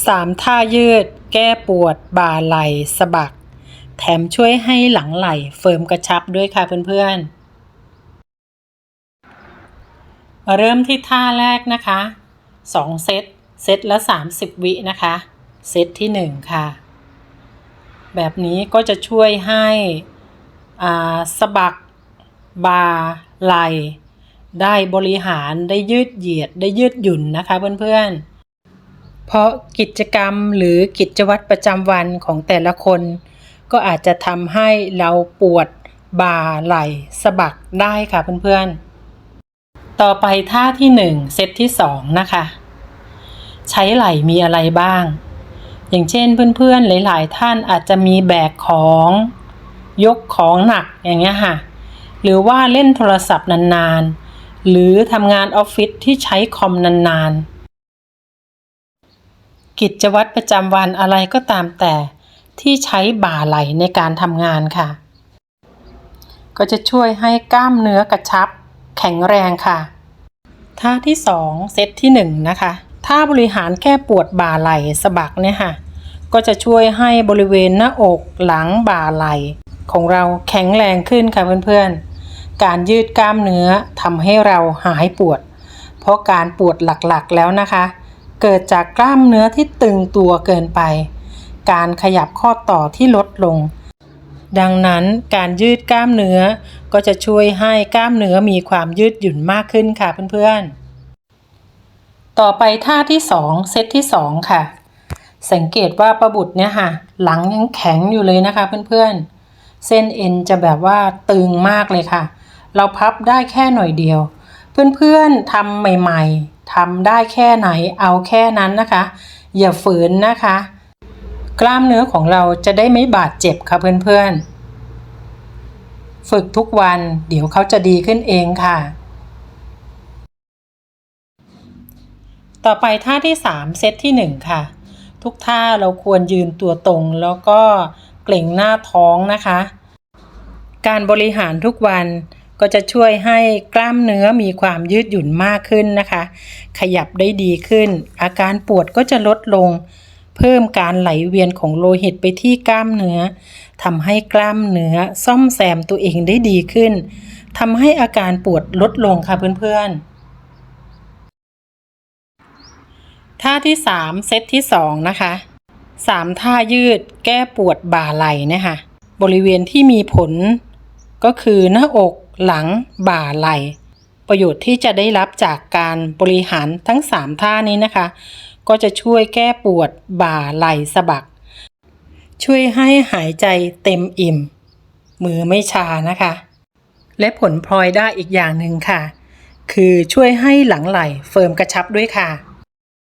3 ท่ายืด แก้ปวด บ่าไหล่สะบัก แถมช่วยให้หลังไหล่เฟิร์มกระชับด้วยค่ะเพื่อนๆมาเริ่มที่ท่าแรกนะคะ 2 เซต เซตละ 30 วินะคะ เซตที่ 1 ค่ะ แบบนี้ก็จะช่วยให้สะบัก บ่าไหล่ได้บริหารได้ยืดเหยียดได้ยืดหยุ่นนะคะเพื่อนๆ เพราะกิจกรรมหรือกิจวัตรประจำวันของแต่ละคน ก็อาจจะทำให้เราปวดบ่าไหล่สะบักได้ค่ะเพื่อนๆ ต่อไปท่าที่ 1 เซตที่ 2 นะคะ ใช้ไหล่มีอะไรบ้าง อย่างเช่นเพื่อนๆ หลายๆ ท่านอาจจะมีแบกของ ยกของหนักอย่างเงี้ยค่ะ หรือว่าเล่นโทรศัพท์นานๆ หรือทำงานออฟฟิศที่ใช้คอมนานๆ กิจวัตรประจำวันอะไรก็ตามแต่ ที่ใช้บ่าไหลในการทำงานค่ะ ก็จะช่วยให้กล้ามเนื้อกระชับ แข็งแรงค่ะ ท่าที่ 2 เซตที่ 1 นะคะท่าบริหารแก้ปวดบ่าไหล่สะบักเนี่ยค่ะก็จะช่วยให้บริเวณหน้าอกหลังบ่าไหล่ของเราแข็งแรงขึ้นค่ะเพื่อนๆ การยืดกล้ามเนื้อทำให้เราหายปวด เพราะการปวดหลักๆแล้วนะคะ เกิดจากกล้ามเนื้อที่ตึงตัวเกินไป การขยับข้อต่อที่ลดลง ดังนั้นการยืดกล้ามเนื้อก็จะช่วยให้กล้ามเนื้อมีความยืดหยุ่นมากขึ้นค่ะเพื่อนๆ ต่อไปท่าที่ 2 เซตที่ 2 ค่ะ สังเกตว่าประบุตรเนี่ยค่ะ หลังยังแข็งอยู่เลยนะคะเพื่อนๆ เส้นเอ็นจะแบบว่าตึงมากเลยค่ะ เราพับได้แค่หน่อยเดียว เพื่อนๆทำใหม่ๆ ทำได้แค่ไหนเอาแค่นั้นนะคะ อย่าฝืนนะคะ กล้ามเนื้อของเราจะได้ไม่บาดเจ็บค่ะเพื่อนๆ ฝึกทุกวันเดี๋ยวเขาจะดีขึ้นเองค่ะ ต่อไปท่าที่ 3 เซตที่ 1 ค่ะ ทุกท่าเราควรยืนตัวตรงแล้วก็เกร็งหน้าท้องนะคะ การบริหารทุกวัน ก็จะช่วยให้กล้ามเนื้อมีความยืดหยุ่นมากขึ้นนะคะ ขยับได้ดีขึ้น อาการปวดก็จะลดลง เพิ่มการไหลเวียนของโลหิตไปที่กล้ามเนื้อทำให้กล้ามเนื้อซ่อมแซมตัวเองได้ดีขึ้นทำให้อาการปวดลดลงค่ะเพื่อนๆท่าที่ 3 เซตที่ 2 นะคะ 3 ท่ายืดแก้ปวดบ่าไหล่เนี่ยค่ะบริเวณที่มีผลก็คือหน้าอก หลัง บ่าไหล่ ประโยชน์ที่จะได้รับจากการบริหารทั้ง 3 ท่านี้นะคะ ก็จะช่วยแก้ปวดบ่าไหล่สะบัก ช่วยให้หายใจเต็มอิ่ม มือไม่ชานะคะ และผลพลอยได้อีกอย่างหนึ่งค่ะ คือช่วยให้หลังไหล่เฟิร์มกระชับด้วยค่ะ